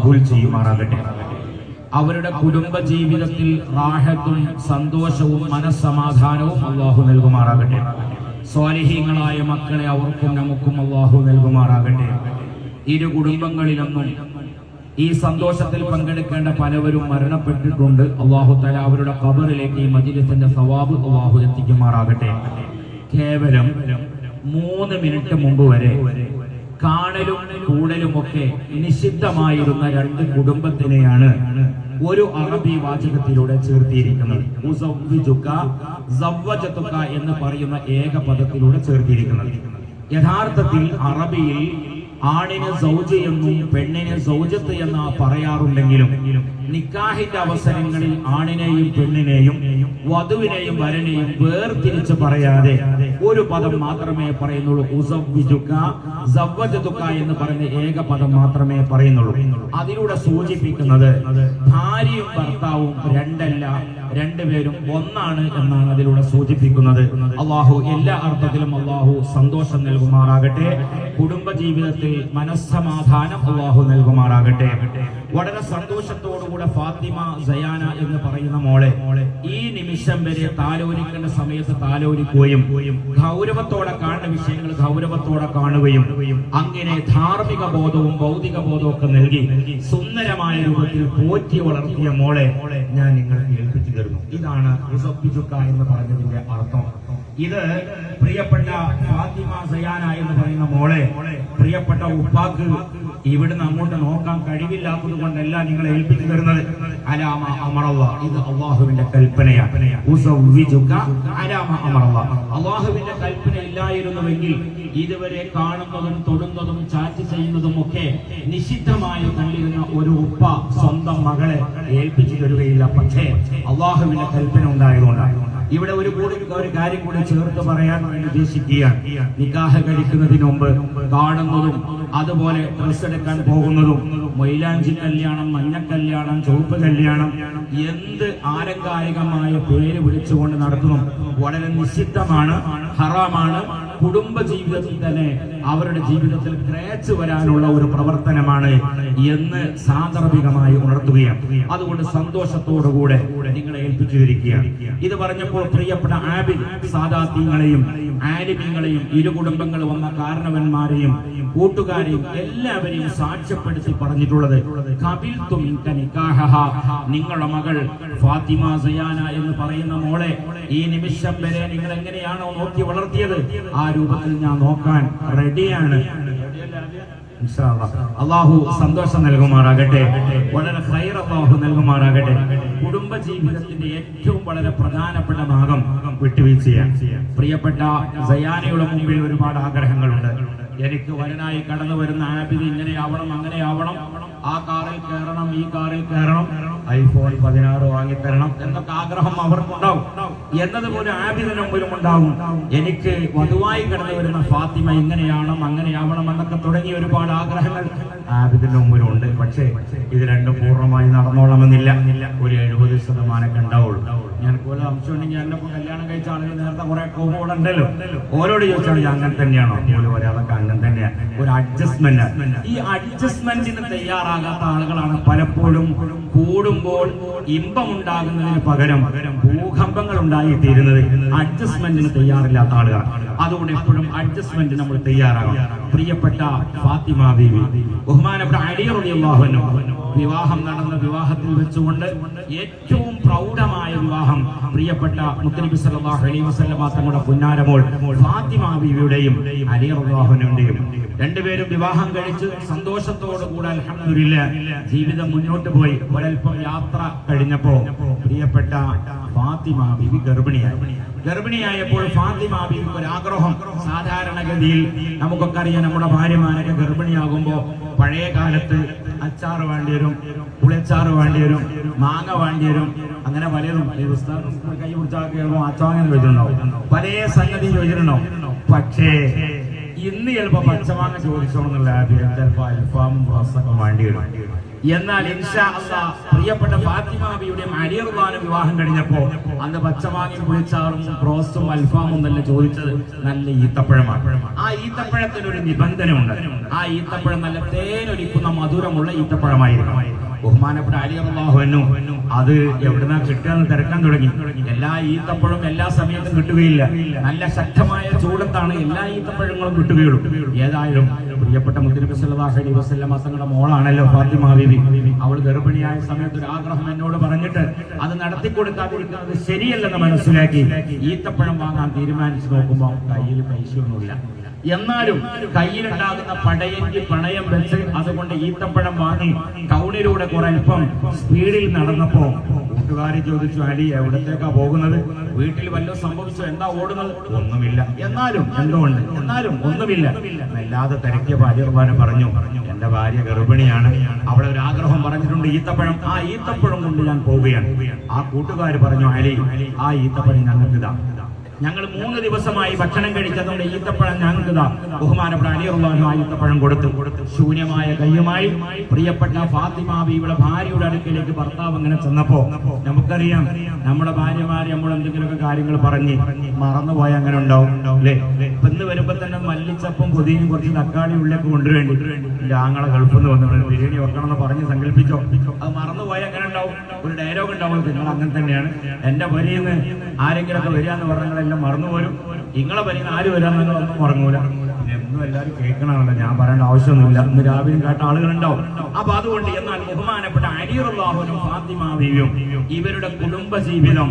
കബൂൽ ചെയ്യുമാറാകട്ടെ അവരുടെ കുടുംബ ജീവിതത്തിൽ റാഹത്തും സന്തോഷവും മനസ്സമാധാനവും അള്ളാഹു നൽകുമാറാകട്ടെ. സ്വാലിഹീങ്ങളായ മക്കളെ അവർക്കും നമുക്കും അള്ളാഹു നൽകുമാറാകട്ടെ. ഇരു കുടുംബങ്ങളിലൊന്നും ഈ സന്തോഷത്തിൽ പങ്കെടുക്കേണ്ട പലവരും മരണപ്പെട്ടിട്ടുണ്ട്. അള്ളാഹു തല അവരുടെ കബറിലേക്ക് ഈ മജിലിസിന്റെ സവാബ് അള്ളാഹു എത്തിക്കുമാറാകട്ടെ. കേവലം മൂന്ന് മിനിറ്റ് മുമ്പ് വരെ കാണലും കൂടലും ഒക്കെ നിഷിദ്ധമായിരുന്ന രണ്ട് കുടുംബത്തിനെയാണ് ഒരു അറബി വാചകത്തിലൂടെ ചേർത്തിയിരിക്കുന്നത്. എന്ന് പറയുന്ന ഏക പദത്തിലൂടെ ചേർത്തിയിരിക്കുന്നത്. യഥാർത്ഥത്തിൽ അറബിയിൽ ആണിന് സൗജ് എന്നും പെണ്ണിന് സൗജത്ത് എന്ന് പറയാറുണ്ടെങ്കിലും നിക്കാഹിന്റെ അവസരങ്ങളിൽ ആണിനെയും പെണ്ണിനെയും വധുവിനെയും വരനെയും വേർതിരിച്ച് പറയാതെ ഒരു പദം മാത്രമേ പറയുന്നുള്ളൂ. ഉസവ്വിജുക്ക എന്ന് പറയുന്ന ഏക പദം മാത്രമേ പറയുന്നുള്ളൂ. അതിലൂടെ സൂചിപ്പിക്കുന്നത് ഭാര്യയും ഭർത്താവും രണ്ടല്ല രണ്ടുപേരും ഒന്നാണ് എന്നാണ് അതിലൂടെ സൂചിപ്പിക്കുന്നത്. അള്ളാഹു എല്ലാ അർത്ഥത്തിലും അള്ളാഹു സന്തോഷം നൽകുമാറാകട്ടെ. കുടുംബ ജീവിതത്തിൽ മനസ്സമാധാനം അള്ളാഹു നൽകുമാറാകട്ടെ. വളരെ സന്തോഷത്തോടുകൂടെ ഫാത്തിമ സയാന എന്ന് പറയുന്ന മോളെ ഈ നിമിഷം വരെ താലോലിക്കേണ്ട സമയത്ത് താലോലിക്കുകയും ഗൗരവത്തോടെ കാണുന്ന വിഷയങ്ങൾ ഗൗരവത്തോടെ കാണുകയും അങ്ങനെ ധാർമ്മിക ബോധവും ഭൗതിക ബോധവും ഒക്കെ നൽകി സുന്ദരമായ രൂപത്തിൽ പോറ്റി വളർത്തിയ മോളെ ഞാൻ നിങ്ങൾക്ക് ഏൽപ്പിച്ചു തരുന്നു. ഇതാണ് എന്ന് പറഞ്ഞതിന്റെ അർത്ഥം. ഇത് പ്രിയപ്പെട്ട ഫാത്തിമ സയാന എന്ന് പറയുന്ന മോളെ പ്രിയപ്പെട്ട ഉപ്പാക്ക് ഇവിടുന്ന് അങ്ങോട്ട് നോക്കാൻ കഴിവില്ലാത്തത് കൊണ്ടല്ല നിങ്ങളെ ഏൽപ്പിച്ചു തരുന്നത്. അലാമ അമറല്ല ഇത് അള്ളാഹുവിന്റെ കൽപ്പനയാണ് അലാമ അമറല്ല. അള്ളാഹുവിന്റെ കൽപ്പന ഇല്ലായിരുന്നുവെങ്കിൽ ഇതുവരെ കാണുന്നതും തൊടുന്നതും ചാറ്റ് ചെയ്യുന്നതും ഒക്കെ നിഷിദ്ധമായി കണ്ടിരുന്ന ഒരു ഉപ്പ സ്വന്തം മകളെ ഏൽപ്പിച്ചു തരുകയില്ല. പക്ഷേ അള്ളാഹുവിന്റെ കൽപ്പന ഉണ്ടായതുകൊണ്ടാണ്. ഇവിടെ ഒരു കൂടി ഒരു കാര്യം കൂടി ചേർത്ത് പറയാൻ വേണ്ടി ഉദ്ദേശിക്കുകയാണ്. നിക്കാഹ് കഴിക്കുന്നതിന് മുമ്പ് കാണുന്നതും അതുപോലെ ഡ്രസ് എടുക്കാൻ പോകുന്നതും മൈലാഞ്ചി കല്യാണം മഞ്ഞ കല്യാണം ചുവപ്പ് കല്യാണം എന്ത് ആലങ്കാരികമായ പേര് വിളിച്ചുകൊണ്ട് നടത്തുന്നു. വളരെ നിഷിദ്ധമാണ് ഹറാമാണ്. കുടുംബ ജീവിതത്തിൽ തന്നെ അവരുടെ ജീവിതത്തിൽ ക്രേച്ച് വരാനുള്ള ഒരു പ്രവർത്തനമാണ് എന്ന് സാന്ദർഭികമായി ഉണർത്തുകയാണ്. അതുകൊണ്ട് സന്തോഷത്തോടുകൂടെ നിങ്ങളെ ഏൽപ്പിച്ചു തരികയാണ് ഇത് പറഞ്ഞപ്പോൾ പ്രിയപ്പെട്ട ആബിൻ സാദാത്യങ്ങളെയും ആലിമ്യങ്ങളെയും ഇരു കുടുംബങ്ങൾ വന്ന കാരണവന്മാരെയും കൂട്ടുകാരെയും എല്ലാവരെയും സാക്ഷ്യപ്പെടുത്തി പറഞ്ഞിട്ടുള്ളത്. നിങ്ങളുടെ മകൾ ഫാത്തിമ സയാന എന്ന് പറയുന്ന മോളെ ഈ നിമിഷം വരെ നിങ്ങൾ എങ്ങനെയാണോ നോക്കി വളർത്തിയത്? ആ രൂപത്തിൽ ഞാൻ നോക്കാൻ റെഡിയാണ്. അള്ളാഹു സന്തോഷം നൽകുമാറാകട്ടെ. വളരെ ഹൈർ അള്ളാഹു നൽകുമാറാകട്ടെ. കുടുംബ ജീവിതത്തിന്റെ ഏറ്റവും വളരെ പ്രധാനപ്പെട്ട ഭാഗം വിട്ടുവീഴ്ചയാണ്. പ്രിയപ്പെട്ട സയാനയുടെ മുമ്പിൽ ഒരുപാട് ആഗ്രഹങ്ങളുണ്ട്. എനിക്ക് വരനായി കടന്നു വരുന്ന ആബിദ് ഇങ്ങനെയാവണം അങ്ങനെയാവണം. ആ കാറിൽ കയറണം ഈ കാറിൽ കയറണം. ഐഫോൺ പതിനാറ് വാങ്ങിത്തരണം എന്നൊക്കെ ആഗ്രഹം അവർക്കുണ്ടാവും. എന്നതുപോലെ ആബിദിന് മുമ്പിലും ഉണ്ടാവും. എനിക്ക് വധുവായി കടന്നു വരുന്ന ഫാത്തിമ ഇങ്ങനെയാവണം അങ്ങനെയാവണം എന്നൊക്കെ തുടങ്ങിയ ഒരുപാട് ആഗ്രഹങ്ങൾ ആബിദിന്റെ മുമ്പിലുണ്ട് പക്ഷേ ഇത് രണ്ടും പൂർണമായി നടന്നോളണമെന്നില്ല. ഒരു എഴുപത് ശതമാനമൊക്കെ ഉണ്ടാവുള്ളൂ. ഞാൻ പോലെ അംശം ഉണ്ടെങ്കിൽ എന്നെ കല്യാണം കഴിച്ച ആളുകൾ നേരത്തെ കുറെ കോമോട് ഉണ്ടല്ലോ. ഓരോട് ചോദിച്ചാണ് ഞാൻ അങ്ങനെ തന്നെയാണോ? പോലും ഒരാളൊക്കെ അങ്ങനെ തന്നെയാണ് ഒരു അഡ്ജസ്റ്റ്മെന്റ് ഈ അഡ്ജസ്റ്റ്മെന്റിന് തയ്യാറാകാത്ത ആളുകളാണ് പലപ്പോഴും കൂടുമ്പോൾ ഇമ്പമുണ്ടാകുന്നതിന് പകരം ഭൂകമ്പങ്ങൾ ഉണ്ടായിത്തീരുന്നത് അഡ്ജസ്റ്റ്മെന്റിന് തയ്യാറില്ലാത്ത ആളുകളാണ്. അതുകൊണ്ട് എപ്പോഴും അഡ്ജസ്റ്റ്മെന്റ് നമ്മൾ തയ്യാറാകും പ്രിയപ്പെട്ട ഫാത്തിമ ബീവി ബഹുമാനപ്പെട്ട അൻഹു. വിവാഹം നടന്ന വിവാഹത്തിൽ വെച്ചുകൊണ്ട് ഏറ്റവും പ്രൗഢമായ വിവാഹം പ്രിയപ്പെട്ട മുത്തലിബി സല്ലല്ലാഹു അലൈഹി വസല്ലമ തങ്ങളുടെ പുന്നാരമോൾ ഫാത്തിമ ബീവിയുടെയും അലി റളിയല്ലാഹുവിന്റെയും രണ്ടുപേരും വിവാഹം കഴിച്ച് സന്തോഷത്തോടു കൂടെ അൽഹംദുലില്ലാ ജീവിതം മുന്നോട്ട് പോയി. ഒരൽപ്പം യാത്ര കഴിഞ്ഞപ്പോ പ്രിയപ്പെട്ട ഫാത്തിമ ബിബി ഗർഭിണിയായി. ഗർഭിണിയായപ്പോൾ ഫാത്തിമ ബിബിക്ക് ഒരു ആഗ്രഹം. സാധാരണഗതിയിൽ നമുക്കൊക്കെ അറിയാം നമ്മുടെ ഭാര്യമാരൊക്കെ ഗർഭിണിയാകുമ്പോ പഴയ കാലത്ത് അച്ചാറ് വേണ്ടി വരും വാണ്ടിയരും വേണ്ടി വരും മാങ്ങ വേണ്ടി വരും. അങ്ങനെ പലതും. കൈ പിടിച്ചാൽ കേൾക്കുമ്പോൾ അച്ചാങ്ങനെ ചോദിച്ചിട്ടുണ്ടാവും. പല സംഗതി ചോദിച്ചിട്ടുണ്ടാവും. പക്ഷേ ഇന്ന് ചിലപ്പോ പച്ചമാങ്ങ ചോദിച്ചോണെന്നുള്ള ചിലപ്പോ അൽഫാമും റോസൊക്കെ വേണ്ടി വരും. എന്നാൽ ഇൻഷാ പ്രിയപ്പെട്ട ഫാത്തിമാബിയുടെ അലിയർവാനും വിവാഹം കഴിഞ്ഞപ്പോ അന്ന് പച്ചമാങ്ങയും പുളിച്ചാറും ബ്രോസും അൽഫാമും തന്നെ ചോദിച്ചത് നല്ല ഈത്തപ്പഴമാണ്. ആ ഈത്തപ്പഴത്തിനൊരു നിബന്ധന ഉണ്ട് ആ ഈത്തപ്പഴം നല്ല തേനൊലിക്കുന്ന മധുരമുള്ള ഈത്തപ്പഴമായിരുന്നു ബഹുമാനപ്പെട്ട അത് എവിടുന്നാ കിട്ടുകയെന്ന് തിരക്കാൻ തുടങ്ങി. എല്ലാ ഈത്തപ്പഴും എല്ലാ സമയത്തും കിട്ടുകയില്ല. നല്ല ശക്തമായ ചൂടത്താണ് എല്ലാ ഈത്തപ്പഴങ്ങളും കിട്ടുകയുള്ളൂ. ഏതായാലും പ്രിയപ്പെട്ട മുദ്രബി സല്ലല്ലാഹു അലൈഹി വസല്ലം മോളാണല്ലോ ഫാത്തിമ അവൾ ഗർഭിണിയായ സമയത്ത് ഒരു ആഗ്രഹം എന്നോട് പറഞ്ഞിട്ട് അത് നടത്തി കൊടുക്കാതിരിക്കുന്നത് ശരിയല്ലെന്ന് മനസ്സിലാക്കി. ഈത്തപ്പഴം വാങ്ങാൻ തീരുമാനിച്ചു നോക്കുമ്പോൾ കയ്യിൽ പൈസയൊന്നുമില്ല. എന്നാലും കയ്യിലുണ്ടാകുന്ന പടയങ്കി പണയം വെച്ച് അതുകൊണ്ട് ഈത്തപ്പഴം വാങ്ങി ടൗണിലൂടെ കുറെ അല്പം സ്പീഡിൽ നടന്നപ്പോ കൂട്ടുകാരി ചോദിച്ചു അലി എവിടത്തേക്കാ പോകുന്നത്? വീട്ടിൽ വല്ലതും സംഭവിച്ചു? എന്താ ഓടുന്നത്? ഒന്നുമില്ല. എന്നാലും? എന്തുകൊണ്ട്? എന്നാലും ഒന്നുമില്ല. വല്ലാതെ തിരക്കിയ ഭാര്യർമാനെ പറഞ്ഞു എന്റെ ഭാര്യ ഗർഭിണിയാണ്. അവിടെ ഒരു ആഗ്രഹം പറഞ്ഞിട്ടുണ്ട് ഈത്തപ്പഴം. ആ ഈത്തപ്പഴം കൊണ്ട് ഞാൻ പോവുകയാണ്. ആ കൂട്ടുകാർ പറഞ്ഞു അലി ആ ഈത്തപ്പഴം ഞങ്ങൾക്ക് ഇതാ ഞങ്ങൾ മൂന്ന് ദിവസമായി ഭക്ഷണം കഴിച്ചതുകൊണ്ട് ഈത്തപ്പഴം ഞങ്ങൾക്ക് ബഹുമാനപ്പെട്ട അലിയുള്ളാഹു ആ ഈത്തപ്പഴം കൊടുത്തു. ശൂന്യമായ കയ്യുമായി പ്രിയപ്പെട്ട ഫാത്തിമ ബീവിയുടെ ഭാര്യയുടെ അടുക്കിലേക്ക് ഭർത്താവ് അങ്ങനെ ചെന്നപ്പോ നമുക്കറിയാം നമ്മുടെ ഭാര്യമാര് നമ്മൾ എന്തെങ്കിലുമൊക്കെ കാര്യങ്ങൾ പറഞ്ഞ് മറന്നുപോയ അങ്ങനെ ഉണ്ടാവും അല്ലേ? ഇപ്പൊ ഇന്ന് വരുമ്പോ തന്നെ മല്ലിച്ചപ്പും പുതിയും കുറച്ച് തക്കാളി ഉള്ളിലേക്ക് കൊണ്ടുവേണ്ടി ഞങ്ങളെ ഗൾഫിൽ നിന്ന് വന്നു. ബിരിയാണി വെക്കണം എന്ന് പറഞ്ഞ് സങ്കല്പിച്ചോ? അത് മറന്നുപോയ അങ്ങനെ ഉണ്ടാവും. ഒരു ഡയലോഗ് ഉണ്ടാവും. നിങ്ങൾ അങ്ങനെ തന്നെയാണ്. എന്റെ വരിയിൽ നിന്ന് ആരെങ്കിലുമൊക്കെ വരിക എന്ന് പറഞ്ഞാൽ എല്ലാം മറന്നുപോലും നിങ്ങളെ വരിയിൽ ആര് വരാമെന്ന് ഒന്നും മറങ്ങൂല പിന്നെ എന്നും എല്ലാവരും കേൾക്കണമല്ലോ ഞാൻ പറയേണ്ട ആവശ്യമൊന്നുമില്ല. ഇന്ന് രാവിലെ കേട്ട ആളുകളുണ്ടാവും. അപ്പൊ അതുകൊണ്ട് എന്നാൽ ബഹുമാനപ്പെട്ട അരിയുള്ളാഹുനും ഫാത്തിമ ബീവിയും ഇവരുടെ കുടുംബ ജീവിതം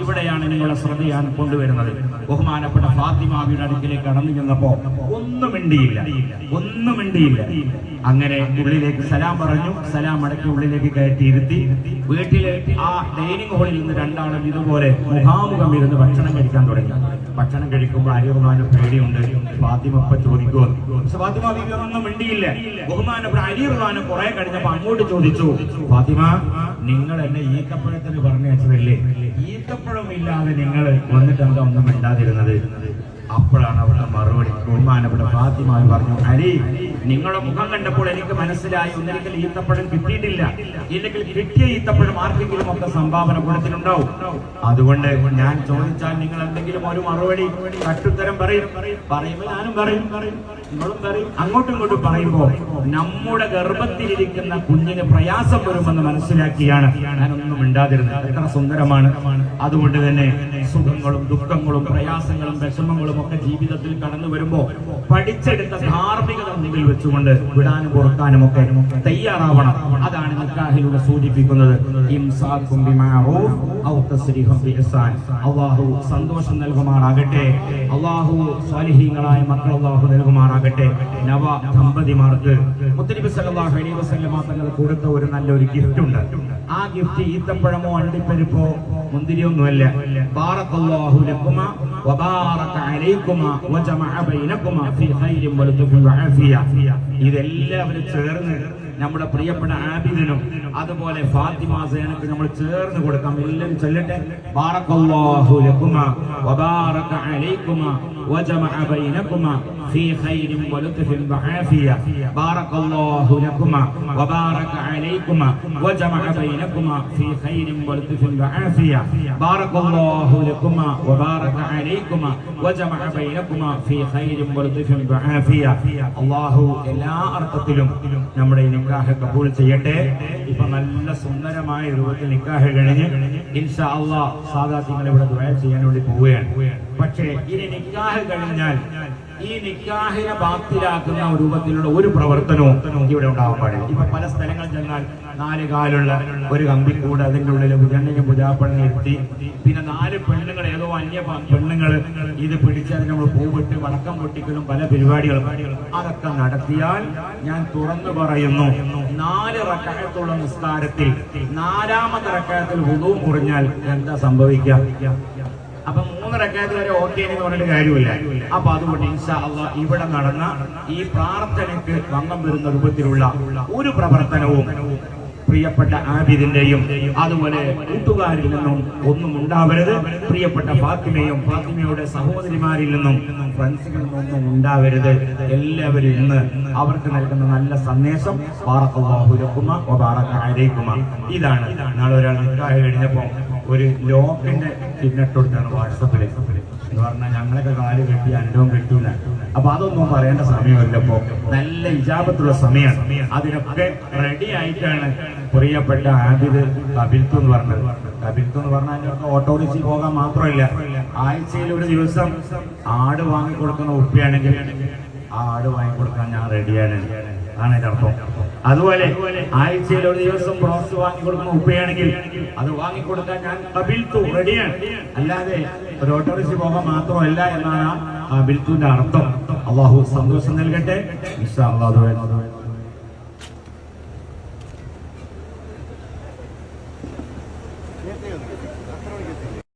ഇവിടെയാണ് നിങ്ങളെ ശ്രദ്ധ ഞാൻ കൊണ്ടുവരുന്നത്. ബഹുമാനപ്പെട്ട ഫാത്തിമാവിയുടെ അടുക്കിലേക്ക് കടന്നു ചെന്നപ്പോ ഒന്നും മിണ്ടിയില്ല. ഒന്നും മിണ്ടിയില്ല. അങ്ങനെ ഉള്ളിലേക്ക് സലാം പറഞ്ഞു. സലാം അടക്കി ഉള്ളിലേക്ക് കയറ്റി ഇരുത്തി. വീട്ടിലെ ആ ഡൈനിങ് ഹാളിൽ നിന്ന് രണ്ടാളും ഇതുപോലെ മുഖാമുഖം ഇരുന്ന് ഭക്ഷണം കഴിക്കാൻ തുടങ്ങി. ഭക്ഷണം കഴിക്കുമ്പോൾ അരിയുമാനും പേടിയുണ്ട്. ഫാത്തിമ പക്ഷെ ഫാത്തിമ ബിബിയോടൊന്നും മിണ്ടിയില്ല. ബഹുമാനപ്പെട്ട അരിയുമാനും കുറെ കഴിഞ്ഞപ്പോ അങ്ങോട്ട് ചോദിച്ചു ഫാത്തിമ നിങ്ങൾ എന്നെ ഈത്തപ്പഴത്തിന് പറഞ്ഞു വെച്ചതല്ലേ ഈത്തപ്പഴം ഇല്ലാതെ നിങ്ങൾ വന്നിട്ട് എന്താ ഒന്നും മിണ്ടാതിരുന്നത്? അപ്പോഴാണ് അവിടെ മറുപടി ബഹുമാനപ്പെട്ട ഫാത്തിമ പറഞ്ഞു അരി നിങ്ങളുടെ മുഖം കണ്ടപ്പോൾ എനിക്ക് മനസ്സിലായി. ഒന്നിരിക്കൽ ഈത്തപ്പഴം കിട്ടിയിട്ടില്ല. ഇല്ലെങ്കിൽ കിട്ടിയ ഈത്തപ്പഴം ആർക്കെങ്കിലും ഒക്കെ സംഭാവന കൊടുത്തിട്ടുണ്ടാവും. അതുകൊണ്ട് ഞാൻ ചോദിച്ചാൽ നിങ്ങൾ എന്തെങ്കിലും ഒരു മറുപടി കട്ടുത്തരം പറയും. പറയുമ്പോൾ ഞാനും പറയും. നിങ്ങളും പറയും. അങ്ങോട്ടും ഇങ്ങോട്ടും പറയുമ്പോൾ നമ്മുടെ ഗർഭത്തിലിരിക്കുന്ന കുഞ്ഞിന് പ്രയാസം വരുമെന്ന് മനസ്സിലാക്കിയാണ്. ഞാനൊന്നും മിണ്ടാതിരുന്നത്. എത്ര സുന്ദരമാണ്. അതുകൊണ്ട് തന്നെ സുഖങ്ങളും ദുഃഖങ്ങളും പ്രയാസങ്ങളും വിഷമങ്ങളും ഒക്കെ ജീവിതത്തിൽ കടന്നു വരുമ്പോ പഠിച്ചെടുത്ത ധാർമ്മികത മുന്നിൽ വെച്ചുകൊണ്ട് വിടാനും പുറക്കാനും ഒക്കെ തയ്യാറാവണം. അതാണ് നിക്കാഹിലൂടെ സൂചിപ്പിക്കുന്നത്. അള്ളാഹു സന്തോഷം നൽകുമാറാകട്ടെ. അള്ളാഹു സ്വാലിഹീങ്ങളായ മക്കൾ അള്ളാഹു നൽകുമാറാകട്ടെ. നവ ദമ്പതിമാർക്ക് അലൈഹി വസല്ലമ കൊടുത്ത ഒരു നല്ലൊരു ഗിഫ്റ്റ് ഉണ്ട്. ആ ഗിഫ്റ്റ് ഈത്തപ്പഴമോ അണ്ടിപ്പരിപ്പോ മുന്തിരിയൊന്നുമല്ല. ബാറക്കല്ലാഹു ലക്കുമ വബാറക അലൈക്കുമ വജമഅ ബൈനക്കുമ ഫീ ഖൈരിൻ വലതുഫിൻ വആഫിയ ഇതെല്ലാവരും ചേർന്ന് നമ്മുടെ പ്രിയപ്പെട്ട ആബിദിനും അതുപോലെ ഫാത്തിമ സേനക്ക് നമ്മൾ ചേർന്ന് കൊടുക്കാം എല്ലാവരും ചൊല്ലട്ടെ ബാറക്കല്ലാഹു ലക്കുമ വബാറക അലൈക്കുമ وجمع بينكما في خير ولطف وعافية بارك الله لكما وبارك عليكما وجمع بينكما في خير ولطف وعافية بارك الله لكما وبارك عليكما وجمع بينكما في خير ولطف وعافية الله എല്ലാ അർത്ഥത്തിലും നമ്മുടെ ഈ നിക്കാഹ് കബൂൽ ചെയ്യട്ടെ ഇപ്പൊ നല്ല സുന്ദരമായ രൂപത്തിൽ നിക്കാഹ് കഴിഞ്ഞ് ഇൻഷാ അള്ളാഹ് സാദാത്യങ്ങൾ ഇവിടെ ദുആ ചെയ്യാൻ വേണ്ടി പോവുകയാണ് പക്ഷേ ഇനി നിക്കാഹ് കഴിഞ്ഞാൽ ഈ നിക്കാഹിനെ ബാത്തിലാക്കുന്ന രൂപത്തിലുള്ള ഒരു പ്രവർത്തനവും ഇവിടെ ഉണ്ടാവാൻ പാടില്ല. ഇപ്പൊ പല സ്ഥലങ്ങൾ ചെന്നാൽ നാല് കാലുള്ള ഒരു കമ്പിക്കൂട് അതിന്റെ ഉള്ളിൽ പുജണ്ണയും പുജാപ്പണ്ണി എത്തി. പിന്നെ നാല് പെണ്ണുങ്ങൾ ഏതോ അന്യ പെണ്ണുങ്ങൾ ഇത് പിടിച്ച് അതിന് നമ്മൾ പൂവിട്ട് വടക്കം പൊട്ടിക്കലും പല പരിപാടികളും. അതൊക്കെ നടത്തിയാൽ ഞാൻ തുറന്നു പറയുന്നു നാല് റക്കായത്തുള്ള നിസ്കാരത്തിൽ നാലാമത്തെ റക്കായത്തിൽ ഹുദവും കുറഞ്ഞാൽ എന്താ സംഭവിക്കുക? മൂന്ന് വരെ ഓക്കെ എന്ന് പറഞ്ഞിട്ട് കാര്യമില്ല. അപ്പൊ അതുകൊണ്ട് ഇൻഷാ അള്ളാ ഇവിടെ നടന്ന ഈ പ്രാർത്ഥനയ്ക്ക് ഭംഗം വരുന്ന രൂപത്തിലുള്ള ഒരു പ്രവർത്തനവും പ്രിയപ്പെട്ട ആബിദിന്റെയും അതുപോലെ കൂട്ടുകാരിൽ നിന്നും ഒന്നും ഉണ്ടാവരുത്. പ്രിയപ്പെട്ട ഫാത്തിമയും ഫാത്തിമയുടെ സഹോദരിമാരിൽ നിന്നും ഫ്രണ്ട്സുകളിൽ നിന്നും ഉണ്ടാവരുത്. എല്ലാവരും ഇന്ന് അവർക്ക് നൽകുന്ന നല്ല സന്ദേശം അലൈക്കുമ. ഇതാണ് നാളെ ഒരാൾ കഴിഞ്ഞപ്പോ ഒരു ലോക്കിന്റെ പിന്നിട്ടൊടുത്താണ് വാട്സപ്പിൽ എന്ന് പറഞ്ഞാൽ ഞങ്ങളൊക്കെ കാൽ കെട്ടി അനുഭവം കിട്ടൂല. അപ്പൊ അതൊന്നും പറയേണ്ട സമയമല്ല നല്ല ഇജാബത്തുള്ള സമയമാണ് അതിനൊക്കെ റെഡി ആയിട്ടാണ് പ്രിയപ്പെട്ട ആബിദ് കബിൽത്തു എന്ന് പറഞ്ഞത്. കബിൽത്തു എന്ന് പറഞ്ഞാൽ അതിനൊക്കെ ഓട്ടോറിക്ഷയിൽ പോകാൻ മാത്രമല്ല ആഴ്ചയിൽ ഒരു ദിവസം ആട് വാങ്ങിക്കൊടുക്കുന്ന ഉപ്പിയാണെങ്കിൽ ആ ആട് വാങ്ങിക്കൊടുക്കാൻ ഞാൻ റെഡിയാണ് ആണ്. ഇതിന്റെ അർത്ഥം അതുപോലെ ആഴ്ചയിൽ ഒരു ദിവസം ബ്രോസ് വാങ്ങി കൊടുക്കുന്ന ഉപ്പയാണെങ്കിൽ അത് വാങ്ങിക്കൊടുക്കാൻ ഞാൻ കബിൽത്തു റെഡിയാണ് അല്ലാതെ ഒരു ഓട്ടോറിക്ഷ പോകാൻ മാത്രമല്ല എന്നാണ് ആ ബിൽത്തുവിന്റെ അർത്ഥം. അള്ളാഹു സന്തോഷം നൽകട്ടെ. ഇൻഷാ അല്ലാഹ്